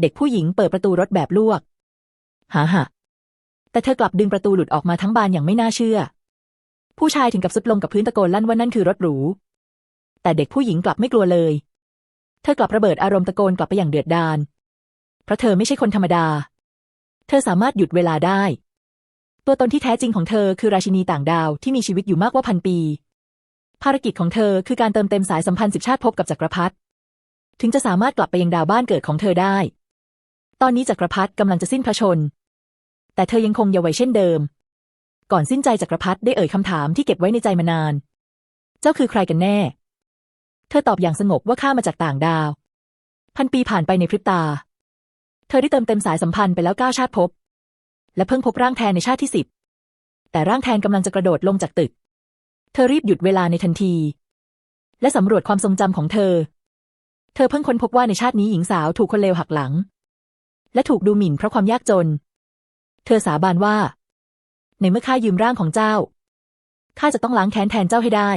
เด็กผู้หญิงเปิดประตูรถแบบลวกหาหะแต่เธอกลับดึงประตูหลุดออกมาทั้งบานอย่างไม่น่าเชื่อ ผู้ชายถึงกับสุดลงกับพื้นตะโกนลั่นว่านั่นคือรถหรู แต่เด็กผู้หญิงกลับไม่กลัวเลย เธอกลับระเบิดอารมณ์ตะโกนกลับไปอย่างเดือดดาล เพราะเธอไม่ใช่คนธรรมดา เธอสามารถหยุดเวลาได้ ตัวตนที่แท้จริงของเธอคือราชินีต่างดาวที่มีชีวิตอยู่มากกว่าพันปี ภารกิจของเธอคือการเติมเต็มสายสัมพันธ์สิบชาติภพกับจักรพรรดิ ถึงจะสามารถกลับไปยังดาวบ้านเกิดของเธอได้ ตอนนี้จักรพรรดิกำลังจะสิ้นพระชน แต่เธอยังคงเยาว์วัยเช่นเดิม ก่อนสิ้นใจจักรพรรดิได้เอ่ยคำถามที่เก็บไว้ในใจมานาน เจ้าคือใครกันแน่ เธอตอบอย่างสงบว่าข้ามาจากต่างดาว พันปีผ่านไปในพริบตา เธอได้เติมเต็มสายสัมพันธ์ไปแล้วเก้าชาติภพและเพิ่งพบร่างแทนในชาติที่สิบ แต่ร่างแทนกำลังจะกระโดดลงจากตึก เธอรีบหยุดเวลาในทันที และสำรวจความทรงจำของเธอ เธอเพิ่งค้นพบว่าในชาตินี้หญิงสาวถูกคนเลวหักหลัง และถูกดูหมิ่นเพราะความยากจน เธอสาบานว่า ในเมื่อข้ายืมร่างของเจ้าข้าจะต้องล้างแค้นแทนเจ้าให้ได้